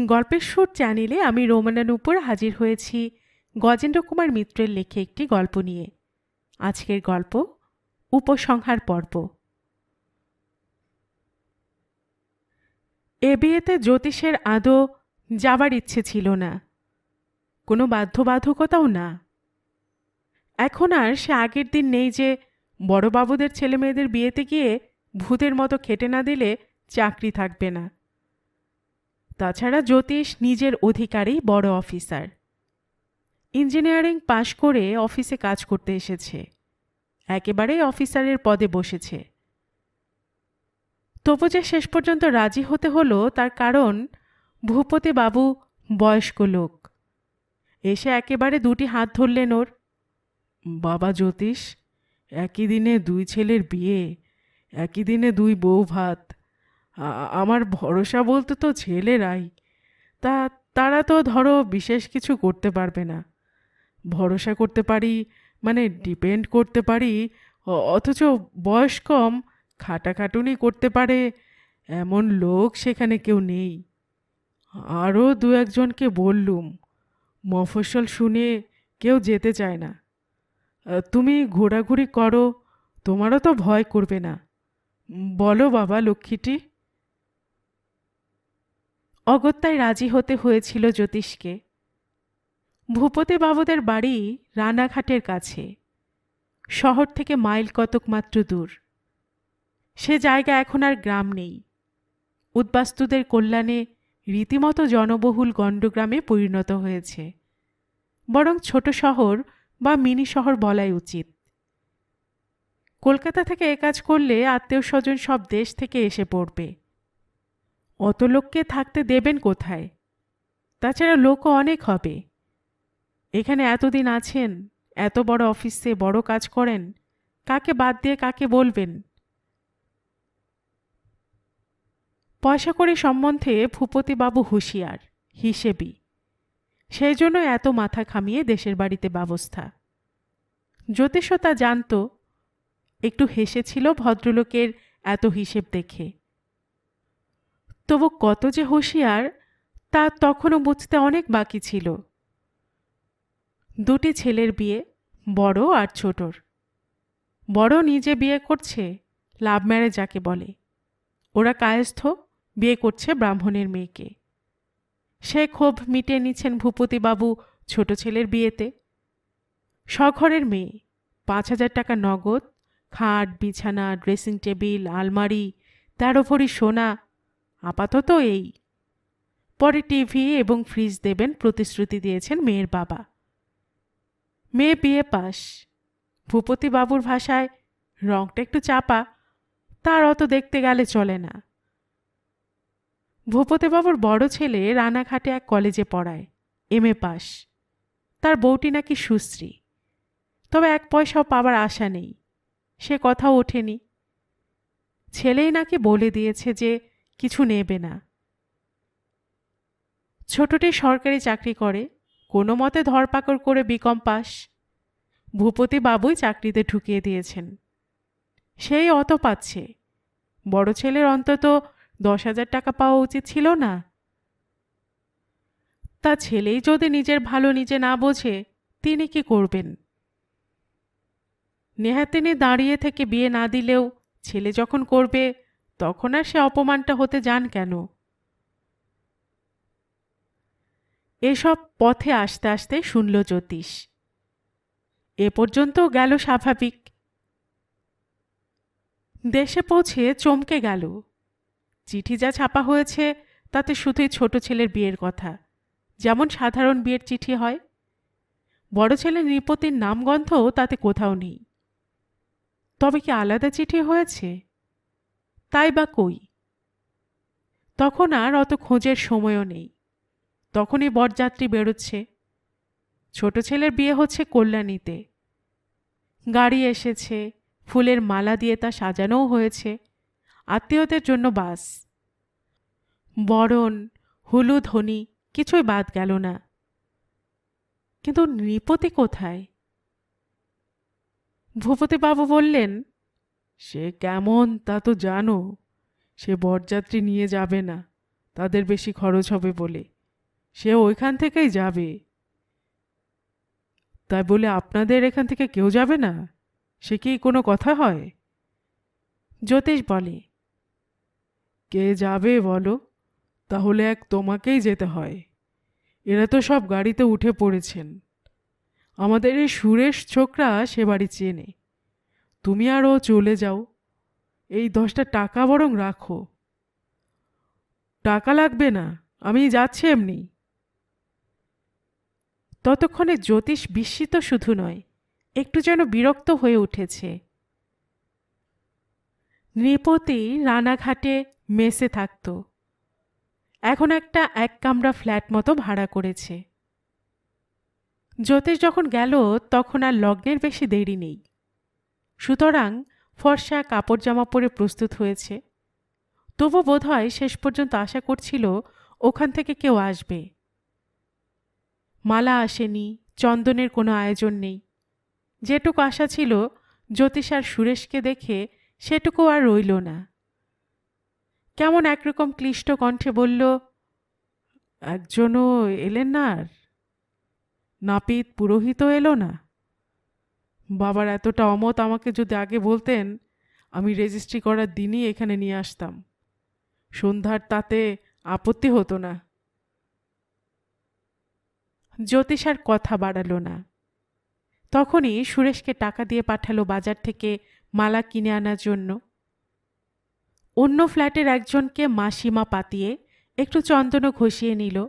গল্পের সুর চ্যানেলে আমি রোমানা নূপুর হাজির হয়েছি গজেন্দ্র কুমার মিত্রের লেখে একটি গল্প নিয়ে। আজকের গল্প, উপসংহার পর্ব। এ বিয়েতে জ্যোতিষের আদৌ যাবার ইচ্ছে ছিল না। কোনো বাধ্যবাধকতাও না। এখন আর সে আগের দিন নেই যে বড়বাবুদের ছেলেমেয়েদের বিয়েতে গিয়ে ভূতের মতো খেটে না দিলে চাকরি থাকবে না। তাছাড়া জ্যোতিষ নিজের অধিকারেই বড় অফিসার। ইঞ্জিনিয়ারিং পাশ করে অফিসে কাজ করতে এসেছে। একেবারেই অফিসারের পদে বসেছে। তবু যে শেষ পর্যন্ত রাজি হতে হলো, তার কারণ ভূপতি বাবু বয়স্ক লোক। এসে একেবারে দুটি হাত ধরলেন ওর। বাবা জ্যোতিষ, একই দিনে দুই ছেলের বিয়ে, একই দিনে দুই বউ ভাত। আমার ভরসা বলতে তো ছেলেরাই। তা, তারা তো ধরো বিশেষ কিছু করতে পারবে না। ভরসা করতে পারি মানে ডিপেন্ড করতে পারি অথচ বয়স কম, খাটাখাটুনি করতে পারে, এমন লোক সেখানে কেউ নেই। আরও দু একজনকে বললুম, মফস্বল শুনে কেউ যেতে চায় না। তুমি ঘোরাঘুরি করো, তোমারও তো ভয় করবে না। বলো বাবা লক্ষ্মীটি। অগত্যায় রাজি হতে হয়েছিল জ্যোতিষকে। ভূপতে বাবুদের বাড়ি রানাঘাটের কাছে। শহর থেকে মাইল কতক মাত্র দূর। সে জায়গা এখন আর গ্রাম নেই। উদ্বাস্তুদের কল্যাণে রীতিমতো জনবহুল গণ্ডগ্রামে পরিণত হয়েছে। বরং ছোট শহর বা মিনি শহর বলাই উচিত। কলকাতা থেকে এ কাজ করলে আত্মীয় স্বজন সব দেশ থেকে এসে পড়বে। অত লোককে থাকতে দেবেন কোথায়? তাছাড়া লোকও অনেক হবে। এখানে এতদিন আছেন, এত বড় অফিসে বড় কাজ করেন, কাকে বাদ দিয়ে কাকে বলবেন? পয়সা কড়ি সম্বন্ধে ভূপতিবাবু হুঁশিয়ার, হিসেবি। সেই জন্য এত মাথা খামিয়ে দেশের বাড়িতে ব্যবস্থা। জ্যোতিষও তা জানত, একটু হেসেছিল ভদ্রলোকের এত হিসেব দেখে। তবু কত যে হুঁশিয়ার, তা তখনও বুঝতে অনেক বাকি ছিল। দুটি ছেলের বিয়ে, বড় আর ছোটর। বড় নিজে বিয়ে করছে, লাভ ম্যারেজ যাকে বলে। ওরা কায়স্থ, বিয়ে করছে ব্রাহ্মণের মেয়েকে। সে ক্ষোভ মিটিয়ে নিচ্ছেন ভূপতিবাবু ছোট ছেলের বিয়েতে। সঘরের মেয়ে, পাঁচ হাজার টাকা নগদ, খাট, বিছানা, ড্রেসিং টেবিল, আলমারি, তেরো ভরি সোনা আপাতত এই। পরে টিভি এবং ফ্রিজ দেবেন প্রতিশ্রুতি দিয়েছেন মেয়ের বাবা। মেয়ে বিয়ে পাস। ভূপতিবাবুর ভাষায়, রংটা একটু চাপা, তার অত দেখতে গেলে চলে না। ভূপতিবাবুর বড় ছেলে রানাঘাটে এক কলেজে পড়ায়, এম এ পাস। তার বউটি নাকি সুশ্রী। তবে এক পয়সাও পাবার আশা নেই। সে কথাও ওঠেনি। ছেলেই নাকি বলে দিয়েছে যে কিছু নেবে না। ছোটটি সরকারি চাকরি করে, কোনো মতে ধরপাকড় করে বিকম পাস। ভূপতি বাবুই চাকরিতে ঢুকিয়ে দিয়েছেন। সেই অত পাচ্ছে। বড় ছেলের অন্তত দশ হাজার টাকা পাওয়া উচিত ছিল না। তা ছেলেই যদি নিজের ভালো নিজে না বোঝে, তিনি কি করবেন? নেহা তিনি দাঁড়িয়ে থেকে বিয়ে না দিলেও ছেলে যখন করবে তখন আর সে অপমানটা হতে যান কেন? এসব পথে আসতে আসতে শুনল জ্যোতিষ। এ পর্যন্ত গেল স্বাভাবিক। দেশে পৌঁছে চমকে গেল। চিঠি যা ছাপা হয়েছে তাতে শুধুই ছোট ছেলের বিয়ের কথা। যেমন সাধারণ বিয়ের চিঠি হয়। বড় ছেলে নৃপতির নামগন্ধও তাতে কোথাও নেই। তবে কি আলাদা চিঠি হয়েছে? তাই বা কই? তখন আর অত খোঁজের সময়ও নেই। তখনই বরযাত্রী বেরোচ্ছে। ছোট ছেলের বিয়ে হচ্ছে কল্যাণীতে। গাড়ি এসেছে, ফুলের মালা দিয়ে তা সাজানোও হয়েছে। আত্মীয়দের জন্য বাস। বরণ, হলুদ, হনি, কিছুই বাদ গেল না। কিন্তু নৃপতি কোথায়? ভূপতিবাবু বললেন সে কেমন তা তো জানো। সে বরযাত্রী নিয়ে যাবে না, তাদের বেশি খরচ হবে বলে। সে ওইখান থেকেই যাবে। তাই বলে আপনাদের এখান থেকে কেউ যাবে না? সে কি কোনো কথা হয়? জ্যোতিষ বলে, কে যাবে বলো? তাহলে এক তোমাকেই যেতে হয়। এরা তো সব গাড়িতে উঠে পড়েছেন। আমাদের এই সুরেশ ছোকরা সে বাড়ি চেনে। তুমি আর ও চলে যাও। এই দশটা টাকা বরং রাখো। টাকা লাগবে না, আমি যাচ্ছি এমনি। ততক্ষণে জ্যোতিষ বিস্মিত শুধু নয়, একটু যেন বিরক্ত হয়ে উঠেছে। নৃপতি রানাঘাটে মেসে থাকত। এখন একটা এক কামরা ফ্ল্যাট মতো ভাড়া করেছে। জ্যোতিষ যখন গেল, তখন আর লগ্নের বেশি দেরি নেই। সুতরাং ফর্সা কাপড় জামা পরে প্রস্তুত হয়েছে। তবু বোধহয় শেষ পর্যন্ত আশা করছিল ওখান থেকে কেউ আসবে। মালা আসেনি, চন্দনের কোনো আয়োজন নেই। যেটুকু আশা ছিল জ্যোতিষ আর সুরেশকে দেখে সেটুকু আর রইল না। কেমন একরকম ক্লিষ্ট কণ্ঠে বলল, একজনও এলেন না আর? নাপিত পুরোহিতও এলো না? বাবার এতটা অমত আমাকে যদি আগে বলতেন, আমি রেজিস্ট্রি করার দিনই এখানে নিয়ে আসতাম। সন্ধ্যার তাতে আপত্তি হতো না। জ্যোতিষ আর কথা বাড়ালো না। তখনই সুরেশকে টাকা দিয়ে পাঠালো বাজার থেকে মালা কিনে আনার জন্য। অন্য ফ্ল্যাটের একজনকে মাসিমা পাতিয়ে একটু চন্দনও ঘষিয়ে নিল।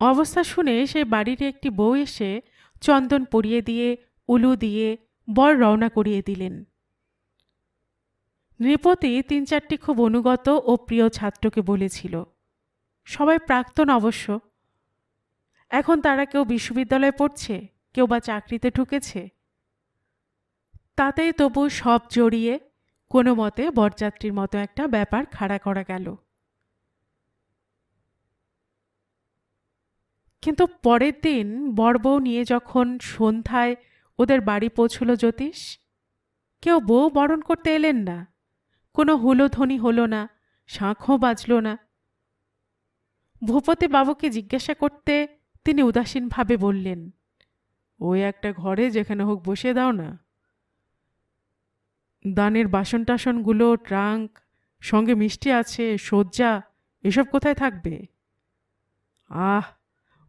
অবস্থা শুনে সে বাড়ির একটি বউ এসে চন্দন পরিয়ে দিয়ে উলু দিয়ে বর রওনা করিয়ে দিলেন। নৃপতি তিন চারটি খুব অনুগত ও প্রিয় ছাত্রকে বলেছিল। সবাই প্রাক্তন অবশ্য। এখন তারা কেউ বিশ্ববিদ্যালয়ে পড়ছে, কেউ বা চাকরিতে ঢুকেছে। তাতেই তবু সব জড়িয়ে কোনো মতে বরযাত্রীর মতো একটা ব্যাপার খাড়া করা গেল। কিন্তু পরের দিন বড়বউ নিয়ে যখন সন্ধ্যায় ওদের বাড়ি পৌঁছল জ্যোতিষ। কেউ বউ বরণ করতে এলেন না। কোনো হুলোধ্বনি হলো না, শাঁখও বাজল না। ভূপতি বাবুকে জিজ্ঞাসা করতে তিনি উদাসীনভাবে বললেন, ওই একটা ঘরে যেখানে হোক বসে দাও না। দানের বাসন টাসনগুলো ট্রাঙ্ক, সঙ্গে মিষ্টি আছে সজ্জা এসব কোথায় থাকবে? আহ,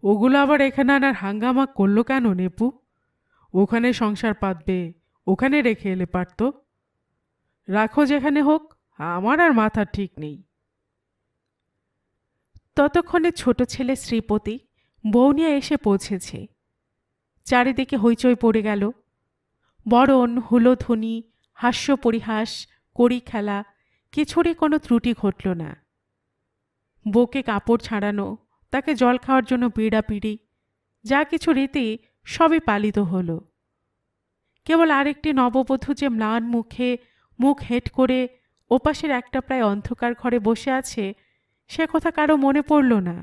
ওগুলো আবার এখানে আনার হাঙ্গামা করল কেন নেপু? ওখানে সংসার পাতবে, ওখানে রেখে এলে পারত। রাখো যেখানে হোক, আমার আর মাথা ঠিক নেই। ততক্ষণে ছোট ছেলে শ্রীপতি বউ এসে পৌঁছেছে। চারিদিকে হইচই পড়ে গেল। বরণ, হুলোধ্বনি, হাস্য পরিহাস, কড়ি খেলা, কিছুরই কোনো ত্রুটি ঘটল না। বউকে কাপড় ছাড়ানো, তাকে জল খাওয়ার জন্য পিড়াপিড়ি, যা কিছু রীতি সবই পালিত হলো। কেবল আরেকটি নববধূ যে ম্লান মুখে মুখ হেঁট করে ওপাশের একটা প্রায় অন্ধকার ঘরে বসে আছে, সে কথা কারও মনে পড়ল না।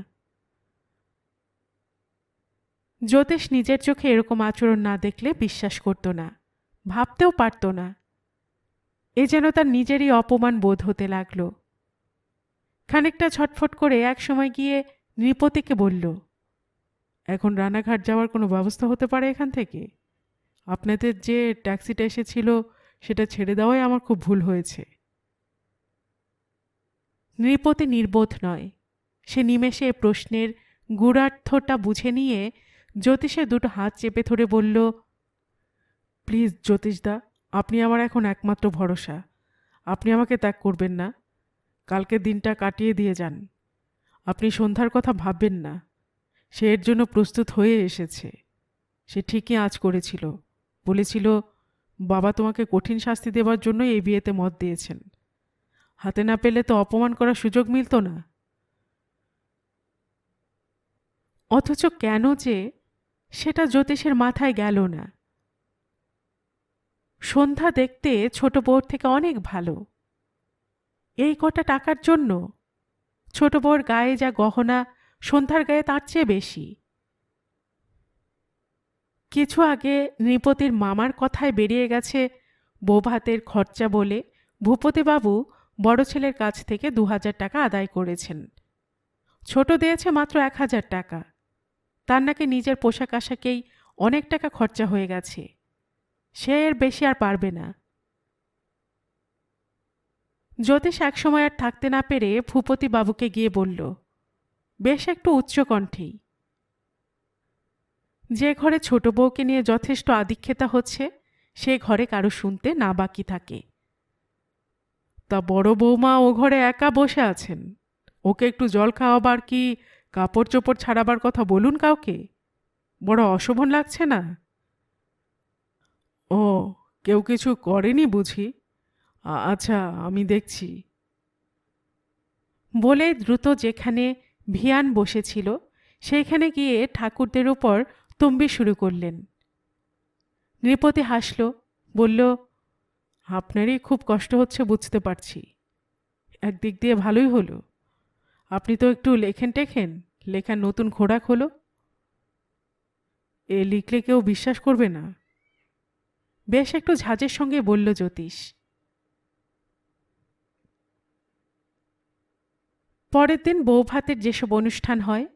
জ্যোতিষ নিজের চোখে এরকম আচরণ না দেখলে বিশ্বাস করত না, ভাবতেও পারত না। এ যেন তার নিজেরই অপমান বোধ হতে লাগল। খানিকটা ছটফট করে এক সময় গিয়ে নৃপতিকে বলল এখন রানাঘাট যাওয়ার কোনো ব্যবস্থা হতে পারে এখান থেকে? আপনাদের যে ট্যাক্সিটা এসেছিল, সেটা ছেড়ে দেওয়াই আমার খুব ভুল হয়েছে। নৃপতি নির্বোধ নয়। সে নিমেষে প্রশ্নের গূঢ়ার্থটা বুঝে নিয়ে জ্যোতিষে দুটো হাত চেপে ধরে বলল, প্লিজ জ্যোতিষদা, আপনি আমার এখন একমাত্র ভরসা। আপনি আমাকে ত্যাগ করবেন না। কালকে দিনটা কাটিয়ে দিয়ে যান। আপনি সন্ধ্যার কথা ভাববেন না। সে এর জন্য প্রস্তুত হয়ে এসেছে। সে ঠিকই আজ করেছিল। বলেছিল, বাবা তোমাকে কঠিন শাস্তি দেওয়ার জন্য এই বিয়েতে মত দিয়েছেন। হাতে না পেলে তো অপমান করার সুযোগ মিলত না। অথচ কেন যে সেটা জ্যোতিষের মাথায় গেল না। সন্ধ্যা দেখতে ছোট বউর থেকে অনেক ভালো। এই কটা টাকার জন্য ছোট বউর গায়ে যা গহনা সন্ধ্যার গায়ে তার চেয়ে বেশি। কিছু আগে নৃপতির মামার কথায় বেরিয়ে গেছে বৌভাতের খরচা বলে ভূপতিবাবু বড় ছেলের কাছ থেকে দু হাজার টাকা আদায় করেছেন। ছোট দিয়েছে মাত্র এক হাজার টাকা। তার নাকি নিজের পোশাক আশাকেই অনেক টাকা খরচা হয়ে গেছে। সে এর বেশি আর পারবে না। জ্যোতিষ একসময় আর থাকতে না পেরে ভূপতি বাবুকে গিয়ে বলল বেশ একটু উচ্চকণ্ঠেই। যে ঘরে ছোট বউকে নিয়ে যথেষ্ট আদিক্ষেতা হচ্ছে, সে ঘরে কারও শুনতে না বাকি থাকে। তা বড় বৌমা ও ঘরে একা বসে আছেন, ওকে একটু জল খাওয়াবার কি কাপড় চোপড় ছাড়াবার কথা বলুন কাউকে? বড় অশোভন লাগছে না? ও, কেউ কিছু করেনি বুঝি? আচ্ছা আমি দেখছি। বলে দ্রুত যেখানে ভিয়ান বসেছিল। সেইখানে গিয়ে ঠাকুরদের উপর তম্বি শুরু করলেন। নৃপতি হাসল, বলল, আপনারই খুব কষ্ট হচ্ছে, বুঝতে পারছি। একদিক দিয়ে ভালোই হলো। আপনি তো একটু লেখেন টেখেন লেখার নতুন খোরাক হলো। এ লিখলে কেউ বিশ্বাস করবে না। বেশ একটু ঝাঁজের সঙ্গে বলল জ্যোতিষ পরের দিন বৌভাতের যেসব অনুষ্ঠান হয়,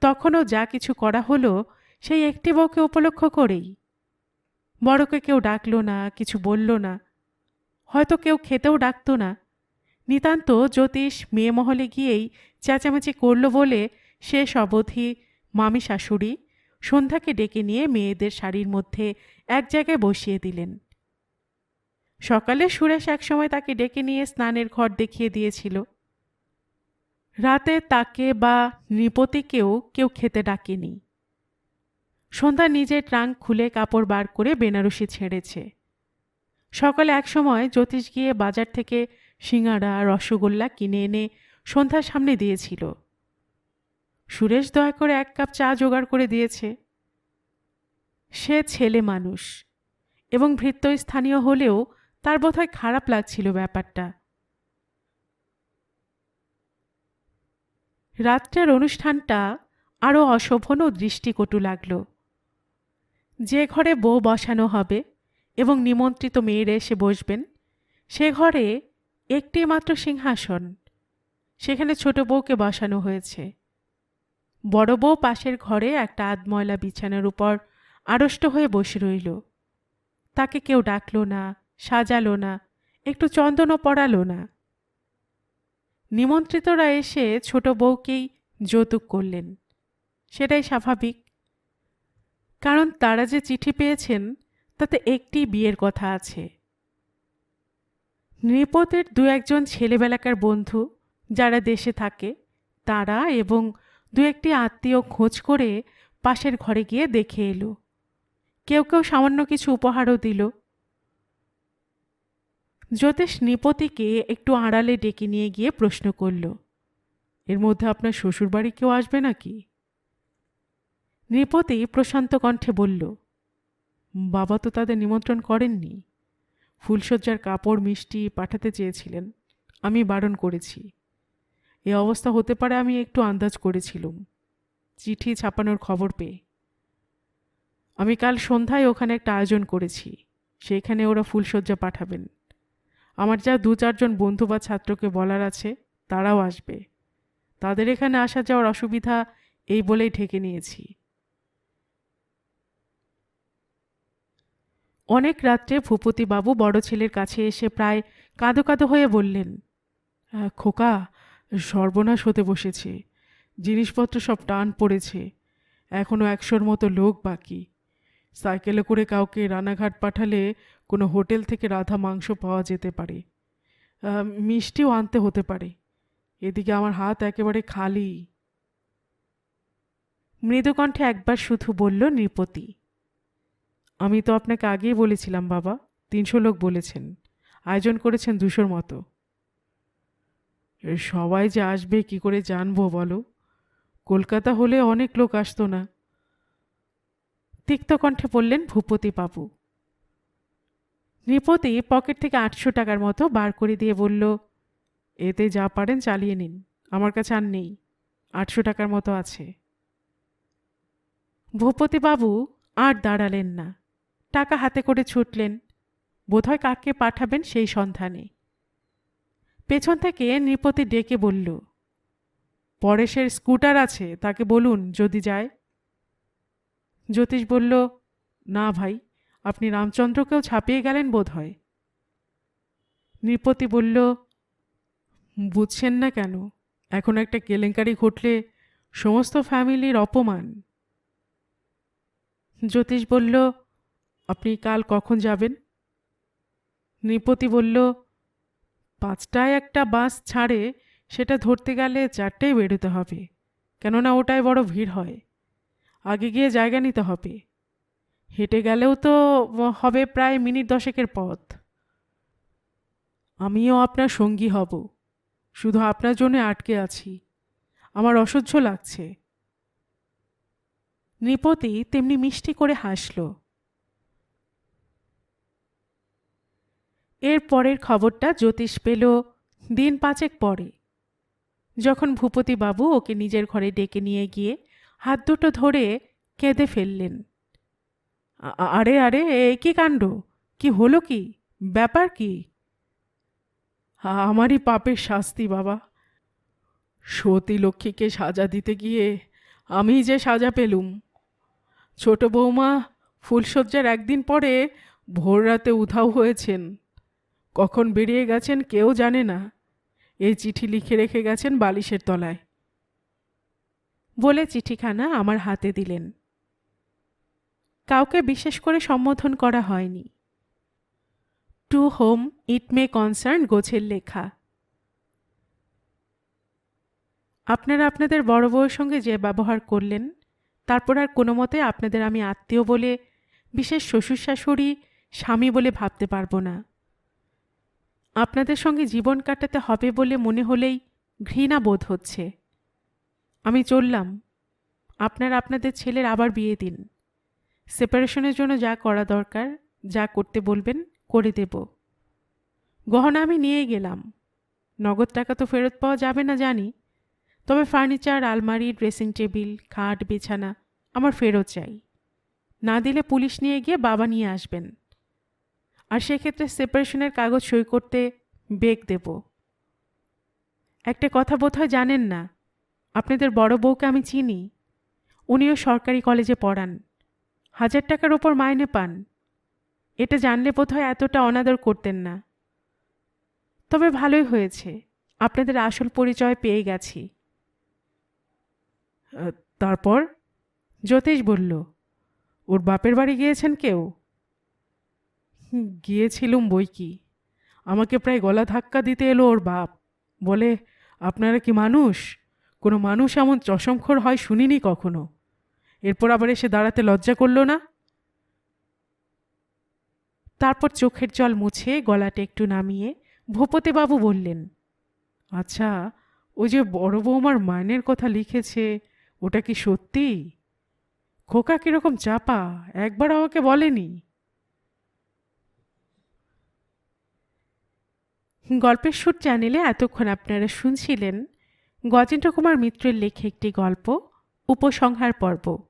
তখনও যা কিছু করা হলো, সেই একটি বউকে উপলক্ষ করেই। বড়কে কেউ ডাকল না, কিছু বলল না। হয়তো কেউ খেতেও ডাকত না। নিতান্ত জ্যোতিষ মেয়ে মহলে গিয়েই চেঁচামেচি করল বলে শেষ অবধি মামি শাশুড়ি, সন্ধ্যাকে ডেকে নিয়ে মেয়েদের শাড়ির মধ্যে এক জায়গায় বসিয়ে দিলেন। সকালে সুরেশ একসময় তাকে ডেকে নিয়ে স্নানের ঘর দেখিয়ে দিয়েছিল। রাতে তাকে বা নৃপতিকেও কেউ খেতে ডাকেনি। সন্ধ্যা নিজের ট্রাঙ্ক খুলে কাপড় বার করে বেনারসি ছেড়েছে। সকালে একসময় জ্যোতিষ গিয়ে বাজার থেকে সিঙাড়া রসগোল্লা কিনে এনে সন্ধ্যার সামনে দিয়েছিল। সুরেশ দয়া করে এক কাপ চা জোগাড় করে দিয়েছে। সে ছেলে মানুষ এবং ভৃত্যস্থানীয় হলেও তার বোধহয় খারাপ লাগছিল ব্যাপারটা। রাত্রের অনুষ্ঠানটা আরও অশোভন দৃষ্টিকটু লাগল। যে ঘরে বউ বসানো হবে এবং নিমন্ত্রিত মেয়েরা এসে বসবেন, সে ঘরে একটি মাত্র সিংহাসন। সেখানে ছোট বউকে বসানো হয়েছে। বড় বউ পাশের ঘরে একটা আধময়লা বিছানার উপর আড়ষ্ট হয়ে বসে রইল। তাকে কেউ ডাকলো না, সাজালো না, একটু চন্দনও পড়ালো না। নিমন্ত্রিতরা এসে ছোট বউকেই যৌতুক করলেন। সেটাই স্বাভাবিক। কারণ তারা যে চিঠি পেয়েছেন, তাতে একটি বিয়ের কথা আছে। নৃপতের দু একজন ছেলেবেলাকার বন্ধু যারা দেশে থাকে, তারা এবং দু একটি আত্মীয় খোঁজ করে পাশের ঘরে গিয়ে দেখে এলো। কেউ কেউ সামান্য কিছু উপহারও দিল। জ্যোতিষ নৃপতিকে একটু আড়ালে ডেকে নিয়ে গিয়ে প্রশ্ন করল, এর মধ্যে আপনার শ্বশুরবাড়ি কেউ আসবে নাকি? নৃপতি প্রশান্ত কণ্ঠে বলল, বাবা তো তাদের নিমন্ত্রণ করেননি। ফুলশয্যার কাপড় মিষ্টি পাঠাতে চেয়েছিলেন। আমি বারণ করেছি। এ অবস্থা হতে পারে আমি একটু আন্দাজ করেছিলুম। চিঠি ছাপানোর খবর পেয়ে। আমি কাল সন্ধ্যায় ওখানে একটা আয়োজন করেছি। সেখানে ওরা ফুলশয্যা পাঠাবেন। আমার যা দু চারজন বন্ধু বা ছাত্রকে বলার আছে, তারাও আসবে। তাদের এখানে আসা যাওয়ার অসুবিধা এই বলেই ঢেকে নিয়েছি। অনেক রাত্রে ভূপতিবাবু বড় ছেলের কাছে এসে প্রায় কাঁদো কাঁদো হয়ে বললেন খোকা, সর্বনাশ হতে বসেছে। জিনিসপত্র সব টান পড়েছে। এখনও একশোর মতো লোক বাকি। সাইকেলে করে কাউকে রানাঘাট পাঠালে কোনো হোটেল থেকে রাধা মাংস পাওয়া যেতে পারে। মিষ্টিও আনতে হতে পারে। এদিকে আমার হাত একেবারে খালি। মৃদুকণ্ঠে একবার শুধু বলল, নৃপতি, আমি তো আপনাকে আগেই বলেছিলাম বাবা, তিনশো লোক বলেছেন, আয়োজন করেছেন দুশোর মতো। সবাই যে আসবে, কি করে জানব বলো? কলকাতা হলে অনেক লোক আসতো না। তিক্ত কণ্ঠে বললেন, ভূপতি বাবু নৃপতি পকেট থেকে আটশো টাকার মতো বার করে দিয়ে বলল, এতে যা পারেন চালিয়ে নিন, আমার কাছে আর নেই, আটশো টাকার মতো আছে। ভূপতিবাবু আর দাঁড়ালেন না, টাকা হাতে করে ছুটলেন, বোধহয় কাকে পাঠাবেন সেই সন্ধানে। পেছন থেকে নৃপতি ডেকে বলল, পরেশের স্কুটার আছে, তাকে বলুন যদি যায়। জ্যোতিষ বলল, না ভাই আপনি রামচন্দ্রকেও ছাপিয়ে গেলেন বোধ হয় নৃপতি বলল, বুঝছেন না কেন? এখন একটা কেলেঙ্কারি ঘটলে সমস্ত ফ্যামিলির অপমান। জ্যোতিষ বলল, আপনি কাল কখন যাবেন? নৃপতি বলল, পাঁচটায় একটা বাস ছাড়ে, সেটা ধরতে গেলে চারটেই বেরোতে হবে, কেননা ওটায় বড় ভিড় হয়। আগে গিয়ে জায়গা নিতে হবে। হেঁটে গেলেও তো হবে প্রায় মিনিট দশেকের পথ। আমিও আপনার সঙ্গী হব। শুধু আপনার জন্য আটকে আছি। আমার অসহ্য লাগছে। নৃপতি তেমনি মিষ্টি করে হাসল। এর পরের খবরটা জ্যোতিষ পেল দিন পাঁচেক পরে। যখন ভূপতিবাবু ওকে নিজের ঘরে ডেকে নিয়ে গিয়ে হাত দুটো ধরে কেঁদে ফেললেন। আরে আরে, এ কি কাণ্ড? কি হলো কি? ব্যাপার কি? আমারই পাপের শাস্তি, বাবা। সতী লক্ষ্মীকে সাজা দিতে গিয়ে আমি যে সাজা পেলুম। ছোট বৌমা ফুলশয্যার একদিন পরে ভোর রাতে উধাও হয়েছেন। কখন বেরিয়ে গেছেন কেউ জানে না। এই চিঠি লিখে রেখে গেছেন বালিশের তলায়। বলে চিঠিখানা আমার হাতে দিলেন। কাউকে বিশেষ করে সম্বোধন করা হয়নি। To whom it may concern গোছের লেখা। আপনারা আপনাদের বড় বউয়ের সঙ্গে যে ব্যবহার করলেন, তারপর আর কোনো মতে আপনাদের আমি আত্মীয় বলে, বিশেষ শ্বশুর শাশুড়ি স্বামী বলে ভাবতে পারব না। আপনাদের সঙ্গে জীবন কাটাতে হবে বলে মনে হলেই ঘৃণা বোধ হচ্ছে। আমি চললাম। আপনারা আপনাদের ছেলের আবার বিয়ে দিন। সেপারেশনের জন্য যা করা দরকার, যা করতে বলবেন, করে দেব। গহনা আমি নিয়ে গেলাম। নগদ টাকা তো ফেরত পাওয়া যাবে না, জানি। তবে ফার্নিচার, আলমারি, ড্রেসিং টেবিল, খাট, বিছানা আমার ফেরত চাই। না দিলে পুলিশ নিয়ে গিয়ে বাবা নিয়ে আসবেন। আর সেক্ষেত্রে সেপারেশনের কাগজ সই করতে বেগ দেব। একটা কথা বোধহয় জানেন না, আপনাদের বড় বউকে আমি চিনি। উনিও সরকারি কলেজে পড়ান। হাজার টাকার ওপর মাইনে পান। এটা জানলে বোধহয় এতটা অনাদর করতেন না। তবে ভালোই হয়েছে। আপনাদের আসল পরিচয় পেয়ে গেছি। তারপর? জ্যোতিষ বলল, ওর বাপের বাড়ি গিয়েছেন কেউ? গিয়েছিলুম বই কি। আমাকে প্রায় গলা ধাক্কা দিতে এলো ওর বাপ। বলে, আপনারা কি মানুষ? কোনো মানুষ এমন চশমখোর হয় শুনিনি কখনো? এরপর আবার এসে দাঁড়াতে লজ্জা করল না? তারপর চোখের জল মুছে গলাটা একটু নামিয়ে ভূপতিবাবু বললেন আচ্ছা ওই যে বড় বৌমার মাইনের কথা লিখেছে, ওটা কি সত্যি? খোকা কীরকম চাপা, একবার আমাকে বলেনি? গল্পের সুর চ্যানেলে এতক্ষণ আপনারা শুনছিলেন গজেন্দ্র কুমার মিত্রের লেখে একটি গল্প, উপসংহার পর্ব।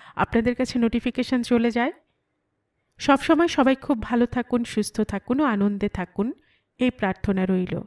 আপনাদের কাছে নোটিফিকেশান চলে যায়। সবসময় সবাই খুব ভালো থাকুন, সুস্থ থাকুন ও আনন্দে থাকুন। এই প্রার্থনা রইল।